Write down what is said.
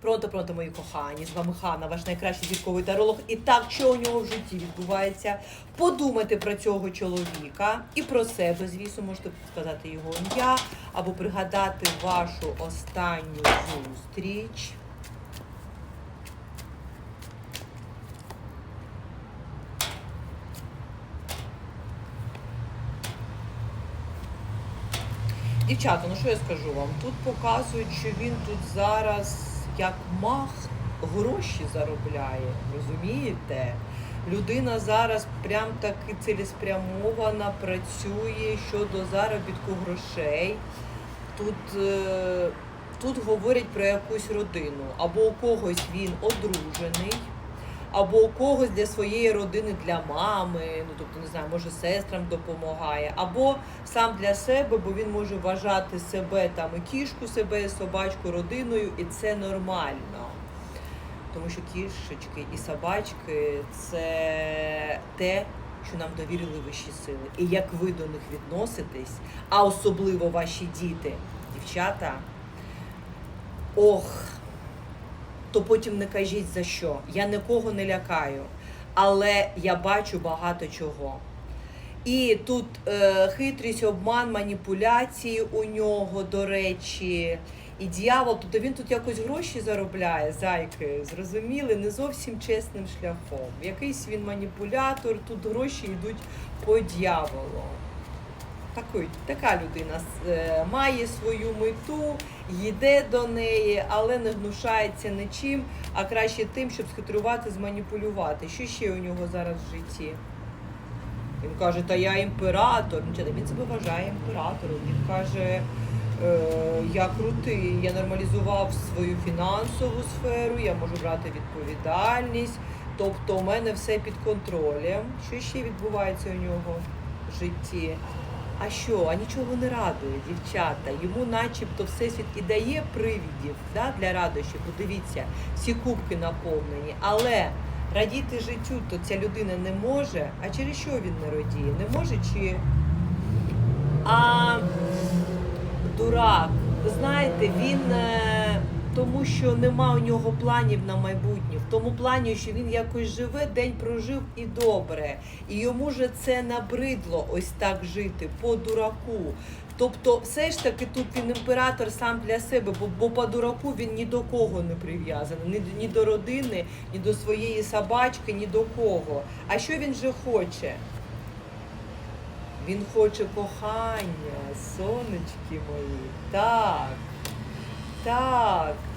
Пронто, пронто, мої кохані, з вами Хана, ваш найкращий зірковий таролог. І так, що у нього в житті відбувається. Подумайте про цього чоловіка і про себе, звісно, можете сказати його ім'я або пригадати вашу останню зустріч. Дівчата, ну що я скажу вам? Тут показують, що він тут зараз як мах гроші заробляє. Розумієте? Людина зараз прям таки цілеспрямована працює щодо заробітку грошей. Тут, е, тут говорять про якусь родину. Або у когось він одружений, або у когось для своєї родини, для мами, ну тобто не знаю, може сестрам допомагає, або сам для себе, бо він може вважати себе там і кішку, себе, і собачку родиною, і це нормально. Тому що кішечки і собачки це те, що нам довірили вищі сили. І як ви до них відноситесь, а особливо ваші діти, дівчата, ох, то потім не кажіть за що. Я нікого не лякаю, але я бачу багато чого. І тут е, хитрість, обман, маніпуляції у нього, до речі, і дьявол, тобто він тут якось гроші заробляє, зайки, зрозуміли, не зовсім чесним шляхом. Якийсь він маніпулятор, тут гроші йдуть по дьяволу. Такий, така людина е, має свою мету, йде до неї, але не гнушається нічим, а краще тим, щоб схитрувати, зманіпулювати. Що ще у нього зараз в житті? Він каже, та я імператор. Він себе вважає імператором. Він каже, е, я крутий, я нормалізував свою фінансову сферу, я можу брати відповідальність. Тобто у мене все під контролем. Що ще відбувається у нього в житті? А що, а нічого не радує, дівчата. Йому начебто всесвіт і дає привідів да, для радощів. Подивіться, всі кубки наповнені. Але радіти життю, то ця людина не може. А через що він не радіє? Не може чи. А дурак, ви знаєте, він. Тому що нема у нього планів на майбутнє. В тому плані, що він якось живе, день прожив і добре. І йому же це набридло ось так жити по дураку. Тобто, все ж таки тут він імператор сам для себе, бо, бо по дураку він ні до кого не прив'язаний, ні, ні до родини, ні до своєї собачки, ні до кого. А що він же хоче? Він хоче кохання, сонечки мої. Так. Так,